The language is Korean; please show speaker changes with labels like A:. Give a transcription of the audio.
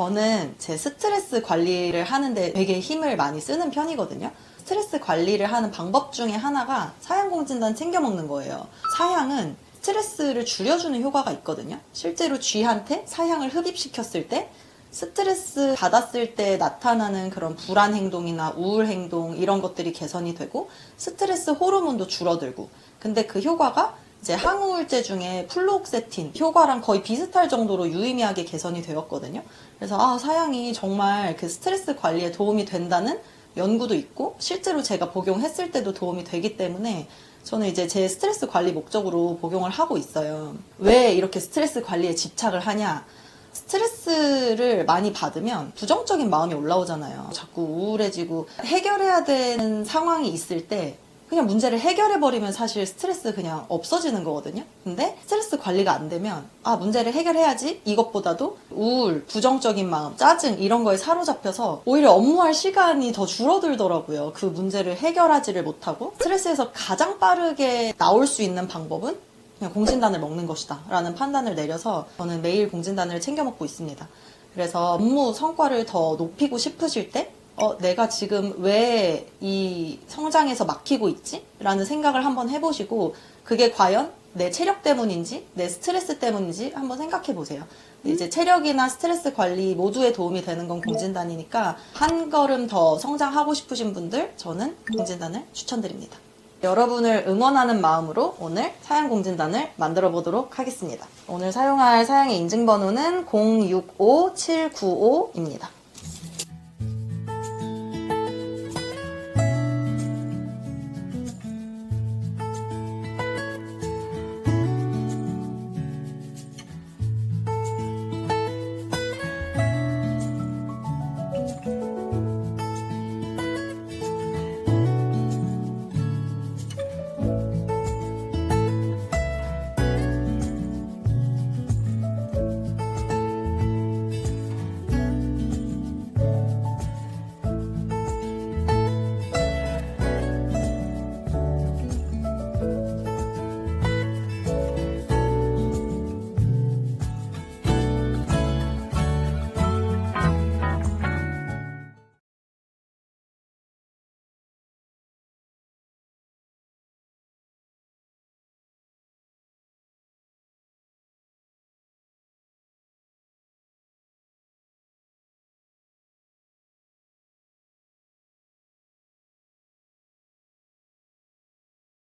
A: 저는 제 스트레스 관리를 하는데 되게 힘을 많이 쓰는 편이거든요. 스트레스 관리를 하는 방법 중에 하나가 사양공진단 챙겨 먹는 거예요. 사양은 스트레스를 줄여주는 효과가 있거든요. 실제로 쥐한테 사양을 흡입시켰을 때 스트레스 받았을 때 나타나는 그런 불안 행동이나 우울 행동 이런 것들이 개선이 되고 스트레스 호르몬도 줄어들고 근데 그 효과가 이제 항우울제 중에 플로옥세틴 효과랑 거의 비슷할 정도로 유의미하게 개선이 되었거든요. 그래서 아 사양이 정말 그 스트레스 관리에 도움이 된다는 연구도 있고 실제로 제가 복용했을 때도 도움이 되기 때문에 저는 이제 제 스트레스 관리 목적으로 복용을 하고 있어요. 왜 이렇게 스트레스 관리에 집착을 하냐? 스트레스를 많이 받으면 부정적인 마음이 올라오잖아요. 자꾸 우울해지고 해결해야 되는 상황이 있을 때 그냥 문제를 해결해버리면 사실 스트레스 그냥 없어지는 거거든요. 근데 스트레스 관리가 안 되면 아, 문제를 해결해야지 이것보다도 우울, 부정적인 마음, 짜증 이런 거에 사로잡혀서 오히려 업무할 시간이 더 줄어들더라고요. 그 문제를 해결하지를 못하고 스트레스에서 가장 빠르게 나올 수 있는 방법은 그냥 공진단을 먹는 것이다 라는 판단을 내려서 저는 매일 공진단을 챙겨 먹고 있습니다. 그래서 업무 성과를 더 높이고 싶으실 때 어, 내가 지금 왜 이 성장에서 막히고 있지? 라는 생각을 한번 해보시고 그게 과연 내 체력 때문인지 내 스트레스 때문인지 한번 생각해 보세요. 이제 체력이나 스트레스 관리 모두에 도움이 되는 건 공진단이니까 한 걸음 더 성장하고 싶으신 분들 저는 공진단을 추천드립니다. 여러분을 응원하는 마음으로 오늘 사양 공진단을 만들어 보도록 하겠습니다. 오늘 사용할 사양의 인증번호는 065795입니다.